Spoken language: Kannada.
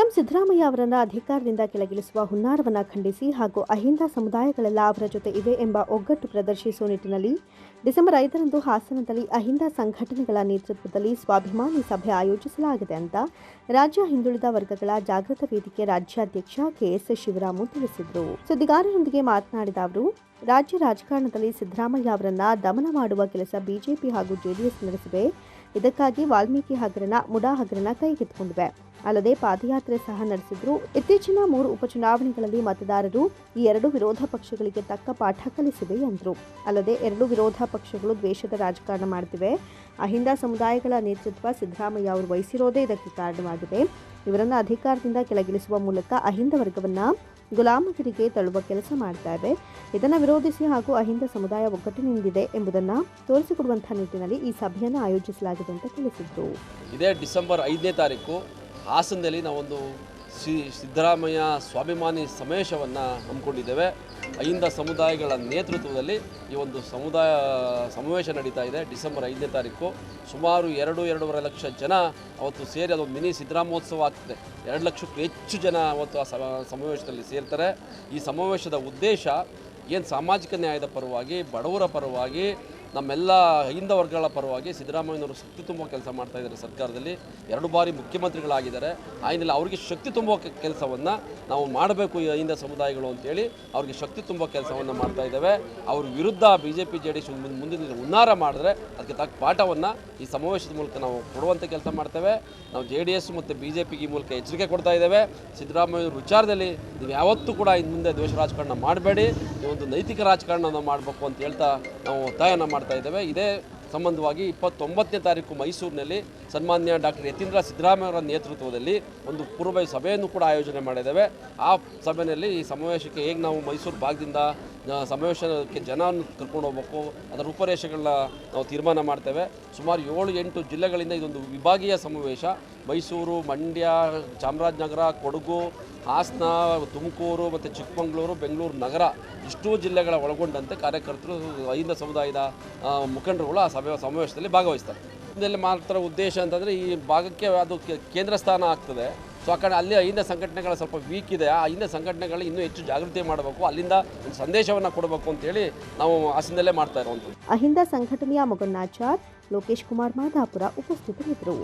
ಸಿಎಂ ಸಿದ್ದರಾಮಯ್ಯ ಅವರನ್ನ ಅಧಿಕಾರದಿಂದ ಕೆಳಗಿಳಿಸುವ ಹುನ್ನಾರವನ್ನ ಖಂಡಿಸಿ ಹಾಗೂ ಅಹಿಂದ ಸಮುದಾಯಗಳೆಲ್ಲ ಅವರ ಜೊತೆ ಇವೆ ಎಂಬ ಒಗ್ಗಟ್ಟು ಪ್ರದರ್ಶಿಸುವ ನಿಟ್ಟಿನಲ್ಲಿ ಡಿಸೆಂಬರ್ ಐದರಂದು ಹಾಸನದಲ್ಲಿ ಅಹಿಂದ ಸಂಘಟನೆಗಳ ನೇತೃತ್ವದಲ್ಲಿ ಸ್ವಾಭಿಮಾನಿ ಸಭೆ ಆಯೋಜಿಸಲಾಗಿದೆ ಅಂತ ರಾಜ್ಯ ಹಿಂದುಳಿದ ವರ್ಗಗಳ ಜಾಗೃತ ವೇದಿಕೆ ರಾಜ್ಯಾಧ್ಯಕ್ಷ ಕೆಎಸ್ ಶಿವರಾಮು ತಿಳಿಸಿದರು. ಸುದ್ದಿಗಾರರೊಂದಿಗೆ ಮಾತನಾಡಿದ ಅವರು, ರಾಜ್ಯ ರಾಜಕಾರಣದಲ್ಲಿ ಸಿದ್ದರಾಮಯ್ಯ ಅವರನ್ನ ದಮನ ಮಾಡುವ ಕೆಲಸ ಬಿಜೆಪಿ ಹಾಗೂ ಜೆಡಿಎಸ್ ನಡೆಸಿವೆ. ಇದಕ್ಕಾಗಿ ವಾಲ್ಮೀಕಿ ಹಗರಣ, ಮುಡಾ ಹಗರಣ ಕೈಗೆತ್ತಿಕೊಂಡಿವೆ. ಅಲ್ಲದೆ ಪಾದಯಾತ್ರೆ ಸಹ ನಡೆಸಿದ್ರು. ಇತ್ತೀಚಿನ ಮೂರು ಉಪಚುನಾವಣೆಗಳಲ್ಲಿ ಮತದಾರರು ಈ ಎರಡು ವಿರೋಧ ಪಕ್ಷಗಳಿಗೆ ತಕ್ಕ ಪಾಠ ಕಲಿಸಿವೆ ಎಂದರು. ಅಲ್ಲದೆ ಎರಡು ವಿರೋಧ ಪಕ್ಷಗಳು ದ್ವೇಷದ ರಾಜಕಾರಣ ಮಾಡುತ್ತಿವೆ ಅಹಿಂದ ಸಮುದಾಯಗಳ ನೇತೃತ್ವ ಸಿದ್ದರಾಮಯ್ಯ ಅವರು ವಹಿಸಿರೋದೇ ಇದಕ್ಕೆ ಕಾರಣವಾಗಿದೆ. ಇವರನ್ನು ಅಧಿಕಾರದಿಂದ ಕೆಳಗಿಳಿಸುವ ಮೂಲಕ ಅಹಿಂದ ವರ್ಗವನ್ನ ಗುಲಾಮಗಿರಿಗೆ ತಳ್ಳುವ ಕೆಲಸ ಮಾಡ್ತಾ ಇದೆ. ಇದನ್ನು ವಿರೋಧಿಸಿ ಹಾಗೂ ಅಹಿಂದ ಸಮುದಾಯ ಒಗ್ಗಟ್ಟಿನಿಂದಿದೆ ಎಂಬುದನ್ನು ತೋರಿಸಿಕೊಡುವಂತಹ ನಿಟ್ಟಿನಲ್ಲಿ ಈ ಸಭೆಯನ್ನು ಆಯೋಜಿಸಲಾಗಿದೆ ಅಂತ ತಿಳಿಸಿದ್ರು. ಇದೇ ಡಿಸೆಂಬರ್ ಐದನೇ ತಾರೀಕು ಹಾಸನದಲ್ಲಿ ನಾವೊಂದು ಶ್ರೀ ಸಿದ್ದರಾಮಯ್ಯ ಸ್ವಾಭಿಮಾನಿ ಸಮಾವೇಶವನ್ನು ಹಮ್ಮಿಕೊಂಡಿದ್ದೇವೆ. ಅಹಿಂದ ಸಮುದಾಯಗಳ ನೇತೃತ್ವದಲ್ಲಿ ಈ ಒಂದು ಸಮುದಾಯ, ಸಮಾವೇಶ ನಡೀತಾ ಇದೆ ಡಿಸೆಂಬರ್ ಐದನೇ ತಾರೀಕು. ಸುಮಾರು ಎರಡು, ಎರಡೂವರೆ ಲಕ್ಷ ಜನ ಅವತ್ತು ಸೇರಿ ಅದೊಂದು ಮಿನಿ ಸಿದ್ದರಾಮೋತ್ಸವ ಆಗ್ತದೆ. ಎರಡು ಲಕ್ಷಕ್ಕೂ ಹೆಚ್ಚು ಜನ ಅವತ್ತು ಆ ಸಮ- ಸಮಾವೇಶದಲ್ಲಿ ಸೇರ್ತಾರೆ. ಈ ಸಮಾವೇಶದ ಉದ್ದೇಶ ಏನು ಸಾಮಾಜಿಕ ನ್ಯಾಯದ ಪರವಾಗಿ, ಬಡವರ ಪರವಾಗಿ ನಮ್ಮೆಲ್ಲ ಹಿಂದ ವರ್ಗಗಳ ಪರವಾಗಿ ಸಿದ್ದರಾಮಯ್ಯನವರು ಶಕ್ತಿ ತುಂಬುವ ಕೆಲಸ ಮಾಡ್ತಾ ಇದ್ದಾರೆ ಸರ್ಕಾರದಲ್ಲಿ. ಎರಡು ಬಾರಿ ಮುಖ್ಯಮಂತ್ರಿಗಳಾಗಿದ್ದಾರೆ. ಆಯ್ನಲ್ಲಿ ಅವರಿಗೆ ಶಕ್ತಿ ತುಂಬುವ ಕೆಲಸವನ್ನು ನಾವು ಮಾಡಬೇಕು ಹಿಂದ ಸಮುದಾಯಗಳು ಅಂತೇಳಿ ಅವ್ರಿಗೆ ಶಕ್ತಿ ತುಂಬುವ ಕೆಲಸವನ್ನು ಮಾಡ್ತಾ ಇದ್ದೇವೆ. ಅವ್ರ ವಿರುದ್ಧ B J P J D S ಮುಂದಿನ ಉನ್ನಾರ ಮಾಡಿದ್ರೆ ಅದಕ್ಕೆ ತಕ್ಕ ಪಾಠವನ್ನು ಈ ಸಮಾವೇಶದ ಮೂಲಕ ನಾವು ಕೊಡುವಂಥ ಕೆಲಸ ಮಾಡ್ತೇವೆ. ನಾವು ಜೆ ಡಿ ಎಸ್ ಮತ್ತು ಬಿ ಜೆ ಪಿಗೆ ಮೂಲಕ ಎಚ್ಚರಿಕೆ ಕೊಡ್ತಾ ಇದ್ದೇವೆ. ಸಿದ್ದರಾಮಯ್ಯವ್ರ ವಿಚಾರದಲ್ಲಿ ನೀವು ಯಾವತ್ತೂ ಕೂಡ ಇನ್ನು ಮುಂದೆ ದ್ವೇಷ ರಾಜಕಾರಣ ಮಾಡಬೇಡಿ. ಒಂದು ನೈತಿಕ ರಾಜಕಾರಣ ಮಾಡಬೇಕು ಅಂತ ಹೇಳ್ತಾ ನಾವು ಒತ್ತಾಯನ ಮಾಡ್ತಾ ಇದ್ದೇವೆ. ಇದೇ ಸಂಬಂಧವಾಗಿ ಇಪ್ಪತ್ತೊಂಬತ್ತನೇ ತಾರೀಕು ಮೈಸೂರಿನಲ್ಲಿ ಸನ್ಮಾನ್ಯ ಡಾಕ್ಟರ್ ಯತೀಂದ್ರ ಸಿದ್ದರಾಮಯ್ಯ ಅವರ ನೇತೃತ್ವದಲ್ಲಿ ಒಂದು ಪೂರ್ವ ಸಭೆಯನ್ನು ಕೂಡ ಆಯೋಜನೆ ಮಾಡಿದ್ದೇವೆ. ಆ ಸಭೆಯಲ್ಲಿ ಈ ಸಮಾವೇಶಕ್ಕೆ ಹೇಗೆ ನಾವು ಮೈಸೂರು ಭಾಗದಿಂದ ಸಮಾವೇಶಕ್ಕೆ ಜನವನ್ನು ಕರ್ಕೊಂಡು ಹೋಗ್ಬೇಕು, ಅದರ ರೂಪರೇಷೆಗಳನ್ನ ನಾವು ತೀರ್ಮಾನ ಮಾಡ್ತೇವೆ. ಸುಮಾರು ಏಳು ಎಂಟು ಜಿಲ್ಲೆಗಳಿಂದ ಇದೊಂದು ವಿಭಾಗೀಯ ಸಮಾವೇಶ. ಮೈಸೂರು, ಮಂಡ್ಯ, ಚಾಮರಾಜನಗರ, ಕೊಡಗು ಹಾಸನ, ತುಮಕೂರು ಮತ್ತು ಚಿಕ್ಕಮಗಳೂರು, ಬೆಂಗಳೂರು ನಗರ ಇಷ್ಟೂ ಜಿಲ್ಲೆಗಳ ಒಳಗೊಂಡಂತೆ ಕಾರ್ಯಕರ್ತರು ಐಂದ ಸಮುದಾಯದ ಮುಖಂಡರುಗಳು ಆ ಸಭೆ, ಸಮಾವೇಶದಲ್ಲಿ ಭಾಗವಹಿಸ್ತಾರೆ. ಇದರಲ್ಲಿ ಮಾತ್ರ ಉದ್ದೇಶ ಅಂತಂದರೆ ಈ ಭಾಗಕ್ಕೆ ಅದು ಕೇಂದ್ರ ಸ್ಥಾನ ಆಗ್ತದೆ. ಸೊ ಆ ಅಲ್ಲಿ ಐಂದ ಸಂಘಟನೆಗಳ ಸ್ವಲ್ಪ ವೀಕ್ ಇದೆ. ಆ ಅಹಿಂದ ಸಂಘಟನೆಗಳು ಇನ್ನೂ ಹೆಚ್ಚು ಜಾಗೃತಿ ಮಾಡಬೇಕು. ಅಲ್ಲಿಂದ ಒಂದು ಸಂದೇಶವನ್ನು ಕೊಡಬೇಕು ಅಂತೇಳಿ ನಾವು ಹಾಸನದಲ್ಲೇ ಮಾಡ್ತಾ ಇರುವಂಥದ್ದು. ಅಹಿಂದ ಸಂಘಟನೆಯ ಮೊಗನ್ನಾಚಾರ್ ಲೋಕೇಶ್ ಕುಮಾರ್, ಮಾದಾಪುರ ಉಪಸ್ಥಿತರಿದ್ದರು.